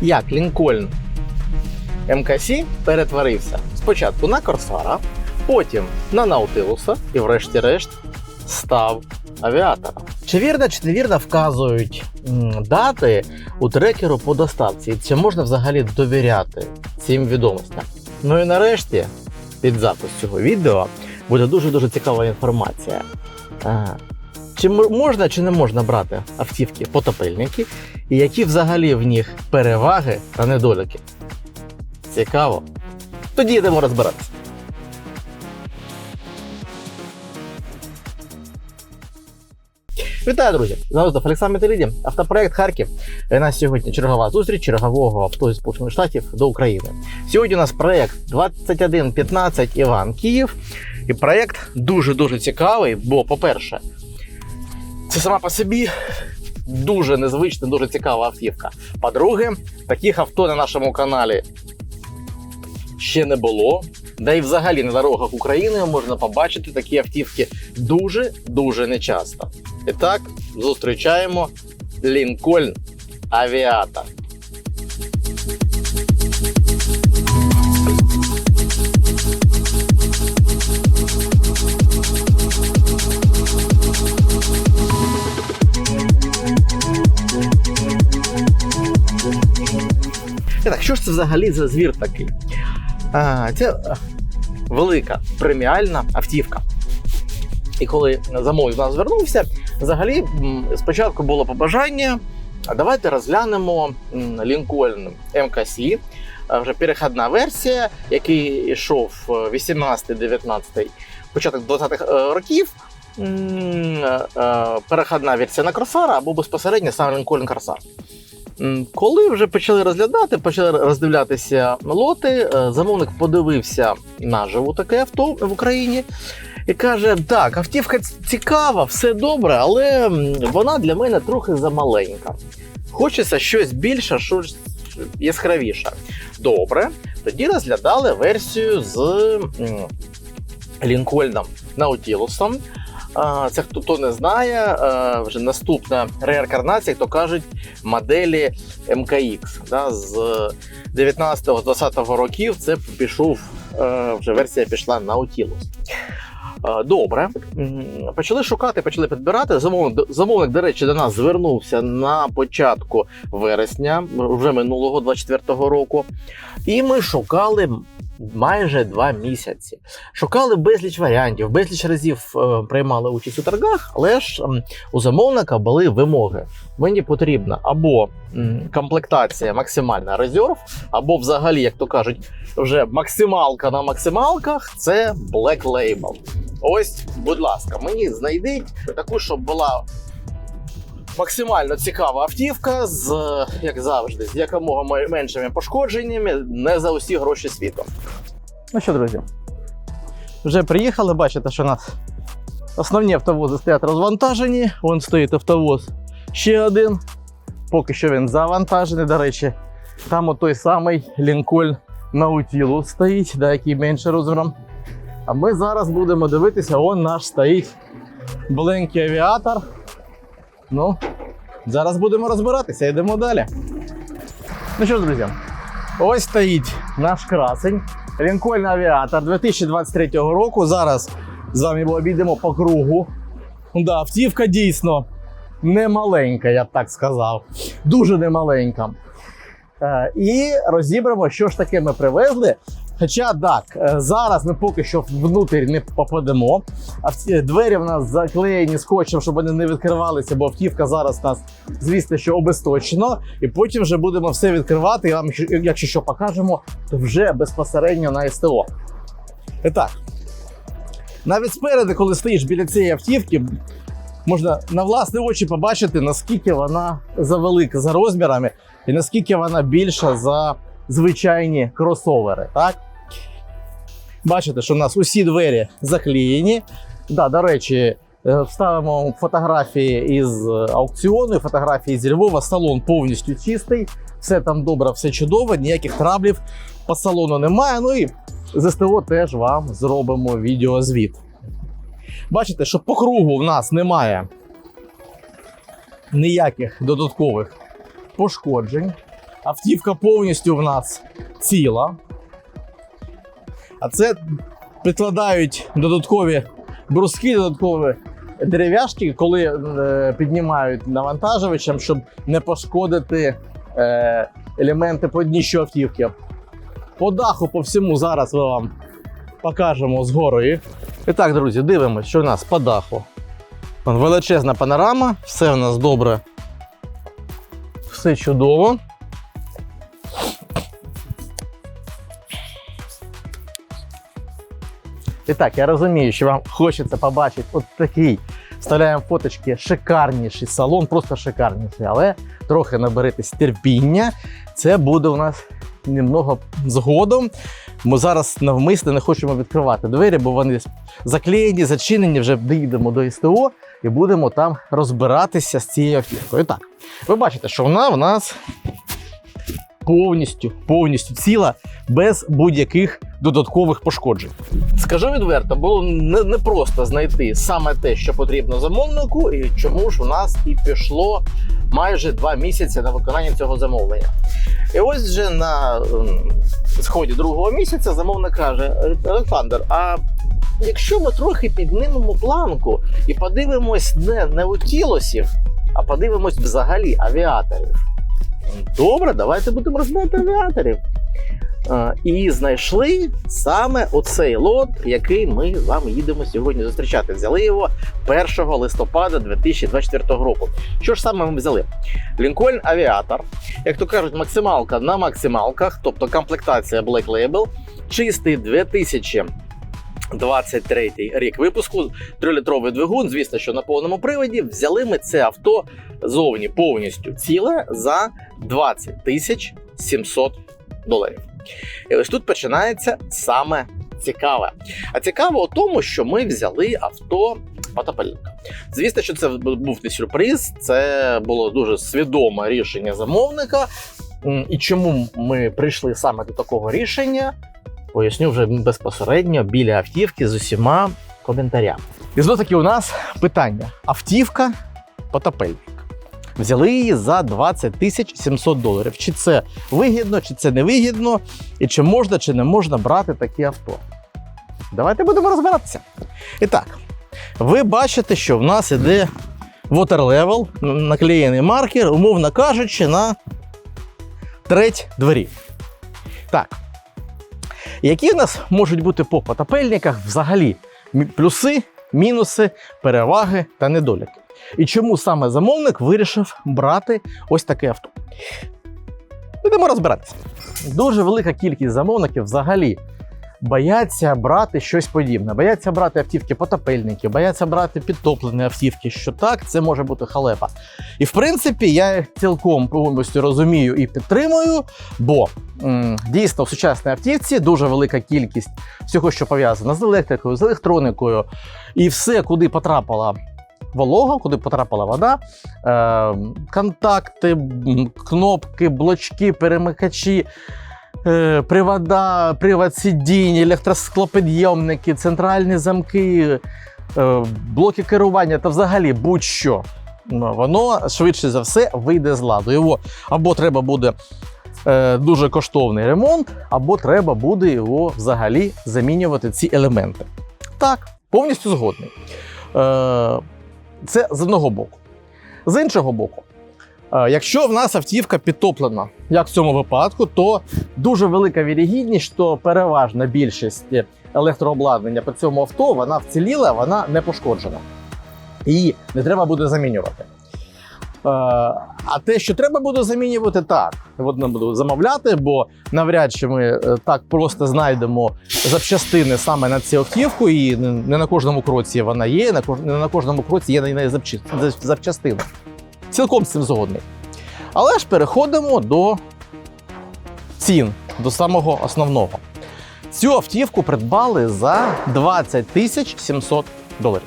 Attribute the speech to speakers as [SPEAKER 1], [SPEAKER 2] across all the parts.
[SPEAKER 1] як Лінкольн МКС перетворився спочатку на Корсара, потім на Наутилуса і, врешті-решт, став авіатором. Чи вірно, чи невірно вказують дати у трекеру по доставці? І Чи можна взагалі довіряти цим відомостям? Ну і нарешті, під запис цього відео буде дуже-дуже цікава інформація. Чи можна чи не можна брати автівки потопельники, і які взагалі в них переваги та недоліки? Цікаво. Тоді йдемо розбиратися. Вітаю, друзі! Завжди Олександр Метеліді, автопроект Харків. І у нас сьогодні чергова зустріч чергового авто зі Сполучених Штатів до України. Сьогодні у нас проект 2115 Іван Київ. І проект дуже-дуже цікавий, бо, по-перше, це сама по собі дуже незвична, дуже цікава автівка. По-друге, таких авто на нашому каналі ще не було. Да і взагалі на дорогах України можна побачити такі автівки дуже-дуже нечасто. І так, зустрічаємо Лінкольн Авіатор. Так, що ж це взагалі за звір такий? А, це е, велика преміальна автівка. І коли замовник до нас звернувся, взагалі спочатку було побажання. Давайте розглянемо м, Lincoln MKC, вже перехідна версія, який йшов е, 18-19, початок 20-х е, років. Е, е, Перехідна версія на Корсара або безпосередньо сам Lincoln Corsair. Коли вже почали розглядати, почали роздивлятися лоти, е, замовник подивився наживо таке авто в Україні і каже: так, автівка цікава, все добре, але вона для мене трохи замаленька. Хочеться щось більше, щось яскравіше. Добре, тоді розглядали версію з Лінкольном Наутілусом. Це хто хто не знає, вже наступна реінкарнація, то кажуть, моделі МКХ. Да, з 19-20 років це пішов, е, вже версія пішла Nautilus. Е, Добре, почали шукати, почали підбирати. Замовник, замовник, до речі, до нас звернувся на початку вересня, вже минулого 24-го року. І ми шукали майже два місяці. Шукали безліч варіантів, безліч разів е, приймали участь у торгах, але ж м, у замовника були вимоги. Мені потрібна або м, комплектація максимальна резерв, або взагалі, як то кажуть, вже максималка на максималках це Black Label. Ось, будь ласка, мені знайдіть таку, щоб була максимально цікава автівка з, як завжди, з якомога меншими пошкодженнями, не за усі гроші світу. Ну що, друзі, вже приїхали, бачите, що у нас основні автовози стоять розвантажені. Вон стоїть автовоз ще один. Поки що він завантажений. До речі, там той самий Лінкольн Наутілус стоїть, да, який менше розміром. А ми зараз будемо дивитися, он наш стоїть маленький авіатор. Ну, зараз будемо розбиратися, йдемо далі. Ну що ж, друзі, ось стоїть наш красень. Лінкольн Авіатор 2023 року. Зараз з вами обійдемо по кругу. Да, автівка дійсно немаленька, я б так сказав. Дуже немаленька. Е, і розібремо, що ж таке ми привезли. Хоча так, е, зараз ми поки що внутрі не попадемо. А двері в нас заклеєні скотчем, щоб вони не відкривалися, бо автівка зараз нас, звісно, що обесточено. І потім вже будемо все відкривати. І вам, якщо- що покажемо, то вже безпосередньо на СТО. І так, навіть спереду, коли стоїш біля цієї автівки, можна на власні очі побачити, наскільки вона завелика за розмірами і наскільки вона більша за звичайні кросовери. Так? Бачите, що у нас усі двері заклеєні. Да, до речі, е, вставимо фотографії із е, аукціону, фотографії зі Львова. Салон повністю чистий, все там добре, все чудово, ніяких траблів по салону немає. Ну і з СТО теж вам зробимо відеозвіт. Бачите, що по кругу в нас немає ніяких додаткових пошкоджень. Автівка повністю в нас ціла. А це підкладають додаткові бруски, додаткові дерев'яшки, коли е, піднімають навантажувачем, щоб не пошкодити е, елементи по автівки. По даху, по всьому зараз ми вам покажемо згори. І так, друзі, дивимося, що в нас по даху. Величезна панорама, все в нас добре. Все чудово. І так, я розумію, що вам хочеться побачити от такий. Вставляємо фоточки, шикарніший салон, просто шикарніший, але трохи наберитись терпіння. Це буде у нас немного згодом. Ми зараз навмисно не хочемо відкривати двері, бо вони заклеєні, зачинені. Вже доїдемо до СТО і будемо там розбиратися з цією автівкою. Так, ви бачите, що вона в нас повністю, повністю ціла, без будь-яких додаткових пошкоджень. Скажу відверто, було не, не знайти саме те, що потрібно замовнику, і чому ж у нас і пішло майже два місяці на виконання цього замовлення. І ось вже на ем, сході другого місяця замовник каже: Олександр, а якщо ми трохи піднимемо планку і подивимось не, не у тілосів, а подивимось взагалі авіаторів. Добре, давайте будемо розбирати авіаторів. І знайшли саме оцей лот, який ми з вами їдемо сьогодні зустрічати. Взяли його 1 листопада 2024 року. Що ж саме ми взяли? Lincoln Aviator, як то кажуть, максималка на максималках, тобто комплектація Black Label, чистий 2023 рік випуску, 3-літровий двигун. Звісно, що на повному приводі взяли ми це авто зовні повністю ціле за 20 тисяч 700 доларів. І ось тут починається саме цікаве. А цікаво у тому, що ми взяли авто Потапельника. Звісно, що це був не сюрприз, це було дуже свідоме рішення замовника. І чому ми прийшли саме до такого рішення, поясню вже безпосередньо біля автівки з усіма коментарями. І знову таки у нас питання: автівка Потапельник. Взяли її за 20 тисяч 700 доларів. Чи це вигідно, чи це не вигідно, і чи можна, чи не можна брати такі авто. Давайте будемо розбиратися. І так, ви бачите, що в нас іде water level, наклеєний маркер, умовно кажучи, на треть двері. Так. Які в нас можуть бути по потопельниках взагалі плюси, мінуси, переваги та недоліки? І чому саме замовник вирішив брати ось таке авто? Будемо розбиратися. Дуже велика кількість замовників взагалі бояться брати щось подібне. Бояться брати автівки потопельники, бояться брати підтоплені автівки, що так, це може бути халепа. І в принципі, я їх цілком повністю розумію і підтримую, бо м, дійсно в сучасній автівці дуже велика кількість всього, що пов'язано з електрикою, з електроникою, і все, куди потрапила волога, куди потрапила вода, е, контакти, кнопки, блочки, перемикачі. Е, Привода, привод сидінь, електросклопідйомники, центральні замки, е, блоки керування та взагалі будь-що. Ну, Воно швидше за все вийде з ладу. Його або треба буде е, дуже коштовний ремонт, або треба буде його взагалі замінювати ці елементи. Так, повністю згодний. Це з одного боку. З іншого боку, якщо в нас автівка підтоплена, як в цьому випадку, то дуже велика вірогідність, що переважна більшість електрообладнання по цьому авто вона вціліла, вона не пошкоджена. Її не треба буде замінювати. Е, А те, що треба буде замінювати, так. От буду замовляти, бо навряд чи ми е, так просто знайдемо запчастини саме на цю автівку, і не на кожному кроці вона є, не на кожному кроці є на неї запчастини. Цілком з цим згодний. Але ж переходимо до цін, до самого основного. Цю автівку придбали за 20 тисяч 700 доларів.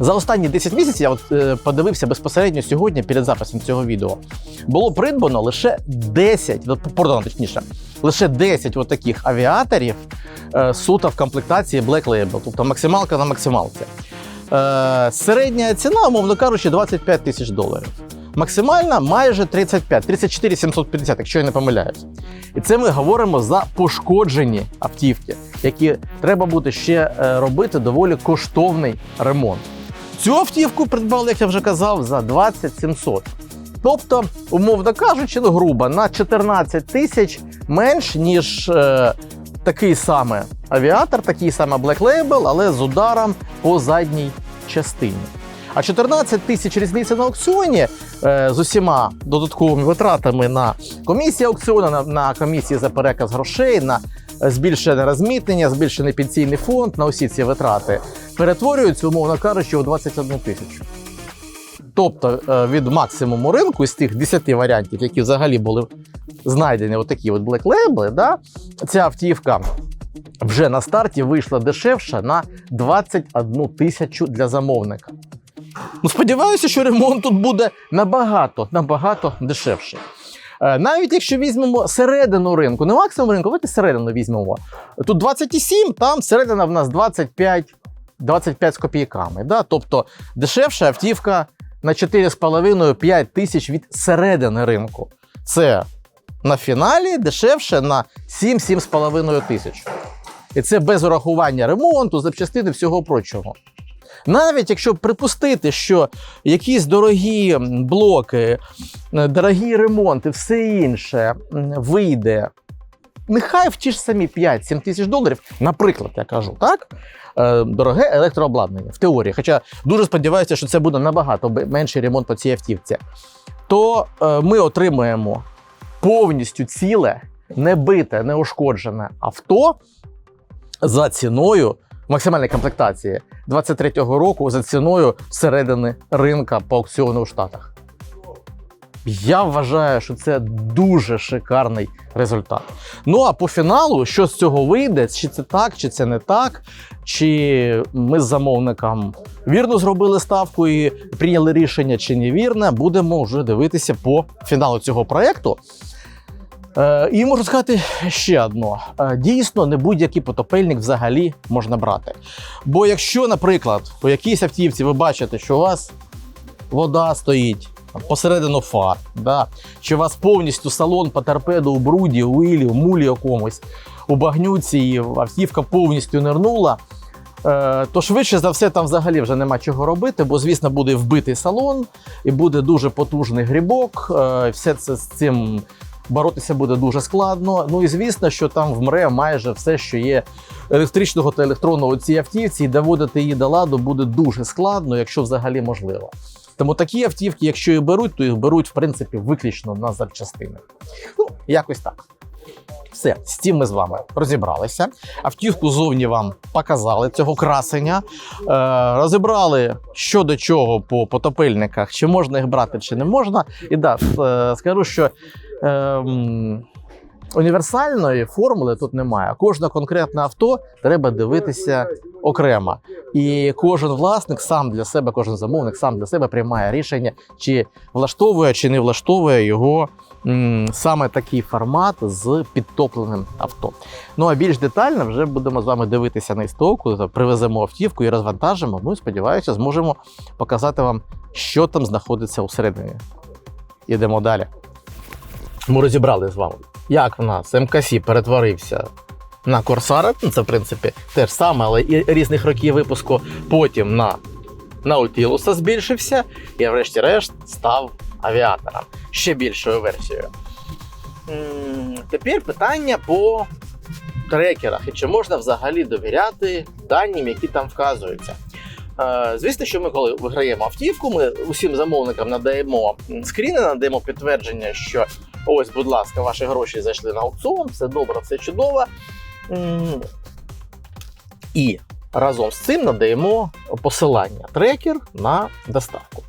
[SPEAKER 1] За останні 10 місяців я от, е, подивився безпосередньо сьогодні перед записом цього відео. Було придбано лише 10, ну, продано точніше, лише 10 от таких авіаторів е, суто в комплектації Black Label, тобто максималка на максималці. Е, середня ціна, умовно кажучи, 25 тисяч доларів. Максимальна майже 35, 34 750, якщо я не помиляюсь. І це ми говоримо за пошкоджені автівки, які треба буде ще е, робити доволі коштовний ремонт. Цю автівку придбали, як я вже казав, за 20 700. Тобто, умовно кажучи, ну грубо, на 14 тисяч менш, ніж е, такий самий авіатор, такий самий Black Label, але з ударом по задній частині. А 14 тисяч різниця на аукціоні е, з усіма додатковими витратами на комісію аукціону, на, на комісії за переказ грошей, на збільшене розмітнення, збільшений пенсійний фонд, на усі ці витрати перетворюються, умовно кажучи, у 21 тисячу. Тобто е, від максимуму ринку із тих 10 варіантів, які взагалі були знайдені, отакі от Black Label, да, ця автівка вже на старті вийшла дешевша на 21 тисячу для замовника. Ну, сподіваюся, що ремонт тут буде набагато, набагато дешевший. Е, Навіть якщо візьмемо середину ринку, не максимум ринку, давайте середину візьмемо. Тут 27, там середина в нас 25, 25 з копійками. Да? Тобто дешевша автівка на 4,5-5 тисяч від середини ринку. Це на фіналі дешевше на 7-7,5 тисяч. І це без урахування ремонту, запчастини всього прочого. Навіть якщо припустити, що якісь дорогі блоки, е, дорогі ремонти, все інше вийде, нехай в ті ж самі 5-7 тисяч доларів, наприклад, я кажу, так? Е, Дороге електрообладнання в теорії. Хоча дуже сподіваюся, що це буде набагато менший ремонт по цій автівці, то е, ми отримаємо повністю ціле, небите, неушкоджене авто за ціною максимальної комплектації 23-го року за ціною середини ринка по аукціону у Штатах. Я вважаю, що це дуже шикарний результат. Ну а по фіналу, що з цього вийде, чи це так, чи це не так, чи ми з замовником вірно зробили ставку і прийняли рішення, чи невірне, будемо вже дивитися по фіналу цього проєкту. Е, і можу сказати ще одно: Е, дійсно, не будь-який потопельник взагалі можна брати. Бо якщо, наприклад, у якійсь автівці ви бачите, що у вас вода стоїть посередину фар, да? чи у вас повністю салон по торпеду у бруді, у ілі, у мулі якомусь, у багнюці, і автівка повністю нирнула. е, То швидше за все там взагалі вже нема чого робити, бо, звісно, буде вбитий салон і буде дуже потужний грибок. е, Все це з цим боротися буде дуже складно. Ну і звісно, що там вмре майже все, що є електричного та електронного цій автівці, і доводити її до ладу буде дуже складно, якщо взагалі можливо. Тому такі автівки, якщо і беруть, то їх беруть в принципі виключно на запчастини. Ну, якось так. Все, з цим ми з вами розібралися. Автівку зовні вам показали цього красення. Е, розібрали що до чого по потопильниках, чи можна їх брати, чи не можна. І да, е, скажу, що е, м, універсальної формули тут немає. Кожне конкретне авто треба дивитися окремо. І кожен власник сам для себе, кожен замовник сам для себе приймає рішення, чи влаштовує, чи не влаштовує його м, саме такий формат з підтопленим авто. Ну а більш детально вже будемо з вами дивитися на істовку, привеземо автівку і розвантажимо. Ну і сподіваюся, зможемо показати вам, що там знаходиться усередині. Ідемо далі. Ми розібрали з вами, як в нас МКС перетворився на Корсара. Ну, Це, в принципі, те ж саме, але і різних років випуску. Потім на Наутілуса збільшився і, врешті-решт, став авіатором ще більшою версією. Тепер питання по трекерах і чи можна взагалі довіряти даним, які там вказуються. Е, Звісно, що ми, коли виграємо автівку, ми усім замовникам надаємо скріни, надаємо підтвердження, що ось, будь ласка, ваші гроші зайшли на аукціон, все добре, все чудово. І разом з цим надаємо посилання трекер на доставку.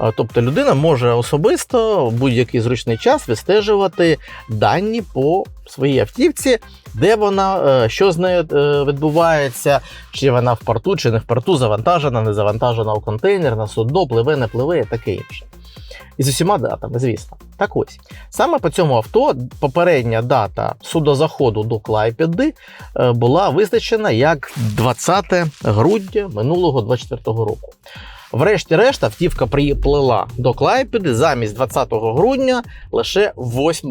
[SPEAKER 1] Е, Тобто людина може особисто в будь-який зручний час відстежувати дані по своїй автівці, де вона, е, що з нею е, відбувається, чи вона в порту, чи не в порту, завантажена, не завантажена у контейнер, на судно, пливе, не пливе і таке інше. І з усіма датами, звісно. Так ось. Саме по цьому авто попередня дата судозаходу до Клайпеди е, була визначена як 20 грудня минулого 24-го року. Врешті-решт, автівка приплила до Клайпеди замість 20 грудня лише 8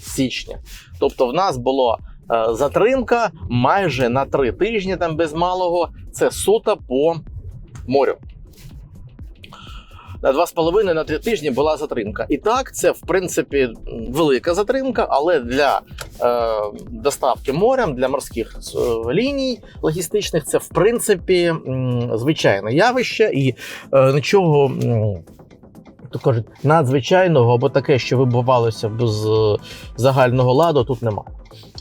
[SPEAKER 1] січня. Тобто, в нас була е, затримка майже на три тижні, там без малого. Це суто по морю. На два з половиною на три тижні була затримка. І так, це в принципі велика затримка, але для е, доставки морем, для морських е, ліній логістичних, це в принципі звичайне явище і е, нічого. То кажуть, надзвичайного або таке, що вибувалося без е, загального ладу, тут немає.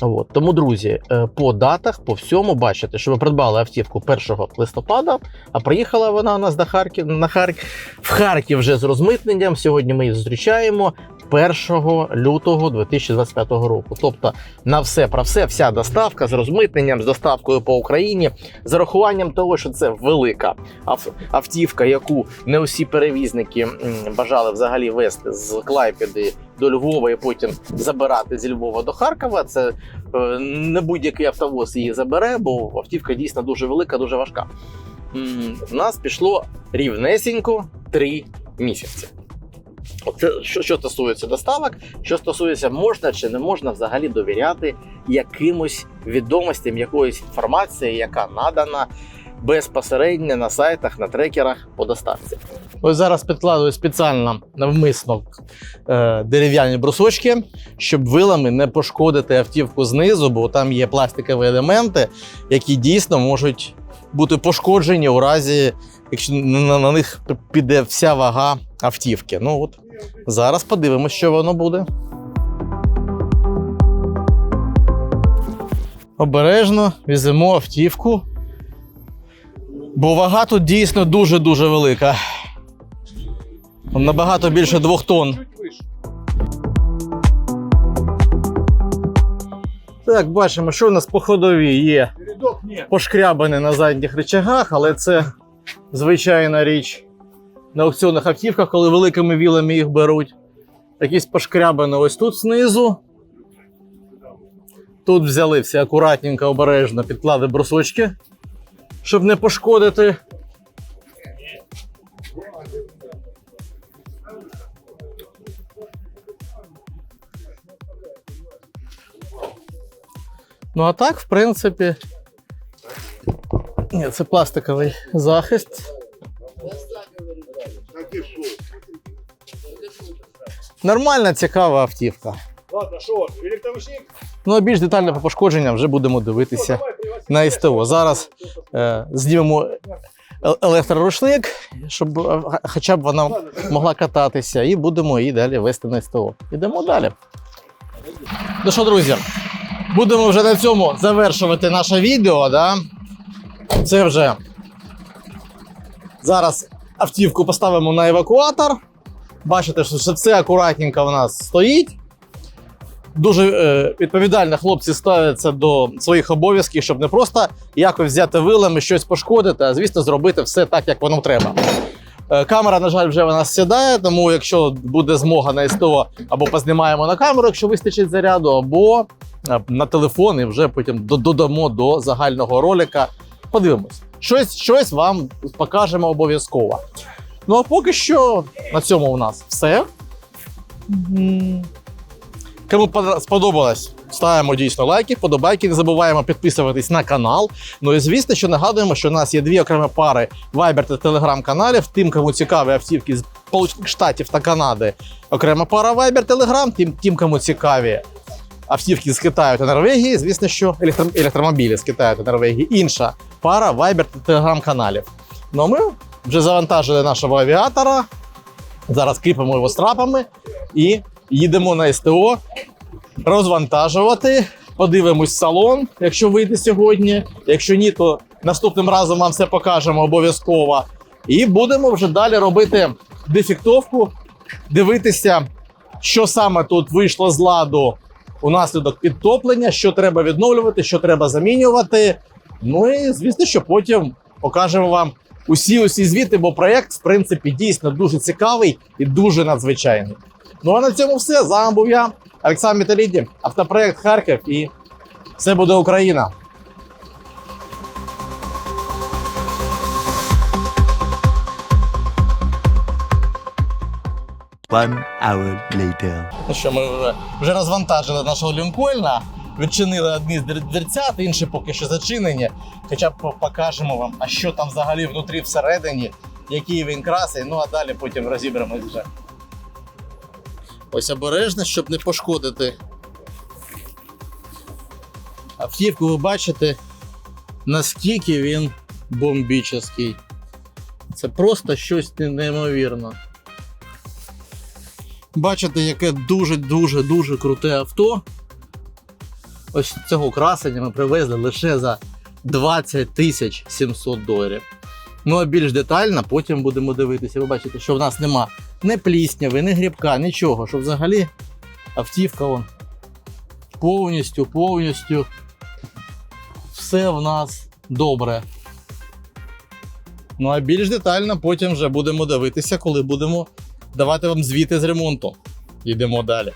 [SPEAKER 1] От. Тому, друзі, е, по датах, по всьому бачите, що ви придбали автівку 1 листопада, а приїхала вона у нас до Харків на Харків в Харків вже з розмитненням. Сьогодні ми її зустрічаємо 1 лютого 2025 року. Тобто на все про все, вся доставка з розмитненням, з доставкою по Україні, з урахуванням того, що це велика ав- автівка, яку не усі перевізники бажали взагалі вести з Клайпеди до Львова і потім забирати зі Львова до Харкова. Це е, не будь-який автовоз її забере, бо автівка дійсно дуже велика, дуже важка. У нас пішло рівнесенько три місяці. Це що, що стосується доставок, що стосується можна чи не можна взагалі довіряти якимось відомостям, якоїсь інформації, яка надана безпосередньо на сайтах, на трекерах по доставці. Ось зараз підкладую спеціально навмисно е, дерев'яні брусочки, щоб вилами не пошкодити автівку знизу, бо там є пластикові елементи, які дійсно можуть бути пошкоджені у разі, якщо на, на них піде вся вага автівки. Ну от зараз подивимося, що воно буде. Обережно візьмемо автівку. Бо вага тут дійсно дуже-дуже велика. Набагато більше двох тонн. Так, бачимо, що у нас по ходовій є пошкрябане на задніх речагах, але це звичайна річ на аукціонних автівках, коли великими вілами їх беруть. Якісь пошкрябане ось тут знизу. Тут взяли всі акуратненько, обережно підклади брусочки, щоб не пошкодити. Ну, а так, в принципі. Ні, це пластиковий захист. Нормальна, цікава автівка.
[SPEAKER 2] Ладно, что, электровышник?
[SPEAKER 1] Ну а більш детально по пошкодженням вже будемо дивитися на СТО. Зараз е, знімемо е- електрорушник, щоб е, хоча б вона могла кататися, і будемо її далі вести на СТО. Ідемо далі. Ну що, друзі, будемо вже на цьому завершувати наше відео. Да? Це вже зараз автівку поставимо на евакуатор. Бачите, що все акуратненько в нас стоїть. Дуже е, відповідально хлопці ставляться до своїх обов'язків, щоб не просто якось взяти вилами, щось пошкодити, а звісно, зробити все так, як воно треба. Е, камера, на жаль, вже в нас сідає, тому якщо буде змога на СТО, або познімаємо на камеру, якщо вистачить заряду, або е, на телефон і вже потім додамо до загального ролика. Подивимось. Щось, щось вам покажемо обов'язково. Ну а поки що на цьому у нас все. Кому сподобалось, ставимо дійсно лайки, вподобайки. Не забуваємо підписуватись на канал. Ну і звісно, що нагадуємо, що у нас є дві окремі пари Viber та Telegram каналів. Тим, кому цікаві автівки з Сполучених Штатів та Канади. Окрема пара Viber Telegram. Тим, тим, кому цікаві автівки з Китаю та Норвегії. Звісно, що електро- електромобілі з Китаю та Норвегії. Інша пара Viber та Telegram каналів. Ну а ми вже завантажили нашого авіатора. Зараз кріпимо його страпами і їдемо на СТО розвантажувати. Подивимось салон, якщо вийде сьогодні. Якщо ні, то наступним разом вам все покажемо обов'язково. І будемо вже далі робити дефектовку, дивитися, що саме тут вийшло з ладу унаслідок підтоплення, що треба відновлювати, що треба замінювати. Ну і звісно, що потім покажемо вам усі усі звіти, бо проєкт, в принципі, дійсно дуже цікавий і дуже надзвичайний. Ну а на цьому все. З вами був я, Олександр Міталіді, автопроєкт Харків і все буде Україна.
[SPEAKER 3] One hour later.
[SPEAKER 1] Ну що, ми вже вже розвантажили нашого Люнкольна відчинили одні з дверцят, інші поки що зачинені. Хоча б покажемо вам, а що там взагалі внутрі всередині, який він красий, ну а далі потім розібремось вже. Ось обережно, щоб не пошкодити. Автівку ви бачите, наскільки він бомбічний. Це просто щось не- неймовірно. Бачите, яке дуже-дуже дуже круте авто. Ось цього красення ми привезли лише за 20 тисяч 700 доларів. Ну а більш детально потім будемо дивитися. Ви бачите, що в нас нема ні плісняви, ні грібка, нічого. Що взагалі автівка вон, повністю, повністю все в нас добре. Ну а більш детально потім вже будемо дивитися, коли будемо давати вам звіти з ремонту. Йдемо далі.